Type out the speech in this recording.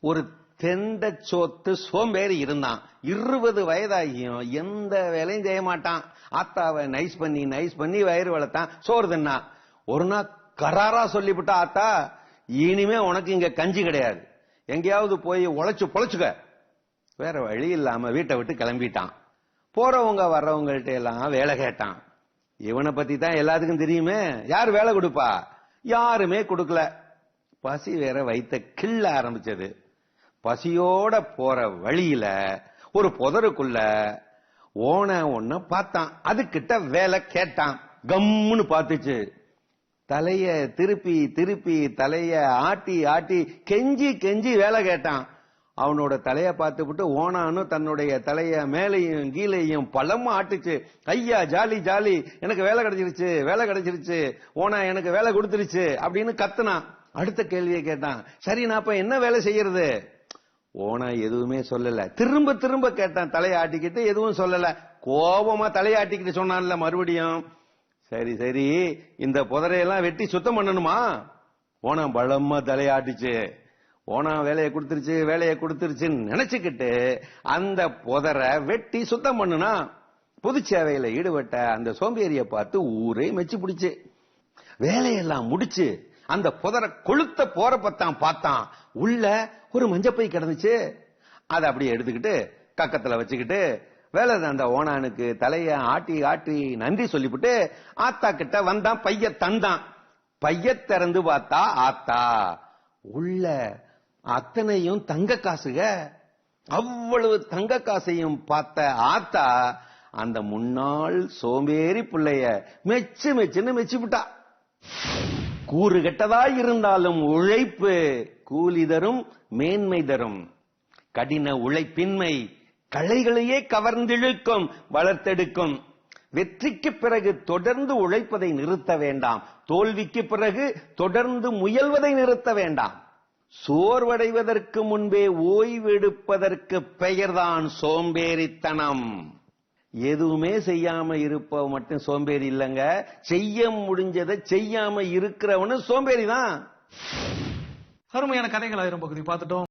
ஒரு தெண்ட சோத்து சோம்பேறி இருந்தான். இருபது வயதாகியும் எந்த வேலையும் செய்ய மாட்டான். ஆத்தாவை நைஸ் பண்ணி நைஸ் பண்ணி வயிறு வளர்த்தான். சோறு தின்னா. ஒரு நாள் கராரா சொல்லிவிட்டா ஆத்தா இனிமே உனக்கு இங்க கஞ்சி கிடையாது. எங்கேயாவது போய் உழைச்சு பொழைச்சுக்க. வேற வழி இல்லாம வீட்டை விட்டு கிளம்பிட்டான். போறவங்க வர்றவங்கள்ட்ட எல்லாம் வேலை கேட்டான். இவனை பத்தி தான் எல்லாத்துக்கும் தெரியுமே. யார் வேலை கொடுப்பா? யாருமே கொடுக்கல. பசி வேற வைத்த கிள்ள ஆரம்பிச்சது. பசியோட போற வழியில ஒரு புதருக்குள்ள ஓன ஒண்ண பார்த்தான். அதுக்கிட்ட வேலை கேட்டான். கம்முன்னு பார்த்துச்சு. தலைய திருப்பி திருப்பி தலைய ஆட்டி ஆட்டி கெஞ்சி கெஞ்சி வேலை கேட்டான். அவனோட தலைய பார்த்துவிட்டு ஓனானு தன்னுடைய தலைய மேலையும் கீழையும் பழமும் ஆட்டுச்சு. ஐயா ஜாலி ஜாலி எனக்கு வேலை கிடைச்சிருச்சு வேலை கிடைச்சிருச்சு. ஓனா எனக்கு வேலை கொடுத்துருச்சு அப்படின்னு கத்துனான். அடுத்த கேள்வியை கேட்டான். சரி நான் இப்ப என்ன வேலை செய்யறது? ஓனா எதுவுமே சொல்லல. திரும்ப திரும்ப கேட்டான் தலையாட்டிக்கிட்டு எதுவும் சொல்லல. கோபமா தலையாட்டிக்கிட்டு சொன்னான்ல மறுபடியும். சரி சரி இந்த புதரையெல்லாம் வெட்டி சுத்தம் பண்ணணுமா? ஓனா பலமா தலையாட்டுச்சு. ஓனா வேலையை கொடுத்துருச்சு வேலையை கொடுத்துருச்சுன்னு நினைச்சுக்கிட்டு அந்த புதரை வெட்டி சுத்தம் பண்ணுனா பொது சேவையில ஈடுபட்ட அந்த சோம்பேறிய பார்த்து ஊரே மெச்சு பிடிச்சு. வேலையெல்லாம் முடிச்சு அந்த புதரை கொளுத்த போறப்பத்தான் பார்த்தான். உள்ள ஒரு மஞ்சப்பை கிடந்துச்சு. அதை அப்படியே எடுத்துக்கிட்டு கக்கத்துல வச்சுக்கிட்டு வேலை அந்த ஓனானுக்கு தலைய ஆட்டி ஆட்டி நன்றி சொல்லிவிட்டு ஆத்தா கிட்ட வந்தான் பைய தந்தான். பைய திறந்து பார்த்தா ஆத்தா உள்ள அத்தனையும் தங்க காசுக. அவ்வளவு தங்க காசையும் பார்த்த ஆத்தா அந்த முன்னாள் சோம்பேறி பிள்ளைய மெச்சு மெச்சுன்னு மெச்சு விட்டா கூறு கெட்டதாய் இருந்தாலும் உழைப்பு கூலி தரும் மேன்மை தரும். கடின உழைப்பின்மை களைகளையே கவர்ந்திழுக்கும் வளர்த்தெடுக்கும். வெற்றிக்கு பிறகு தொடர்ந்து உழைப்பதை நிறுத்த வேண்டாம். தோல்விக்கு பிறகு தொடர்ந்து முயல்வதை நிறுத்த வேண்டாம். சோர்வடைவதற்கு முன்பே ஓய்வெடுப்பதற்கு பெயர்தான் சோம்பேறித்தனம். எதுவுமே செய்யாம இருப்ப மட்டும் சோம்பேறி இல்லைங்க. செய்ய முடிஞ்சதை செய்யாம இருக்கிறவனு சோம்பேறி தான் அருமையான கதைகள் ஆயிரம் பகுதி. பார்த்துட்டோம்.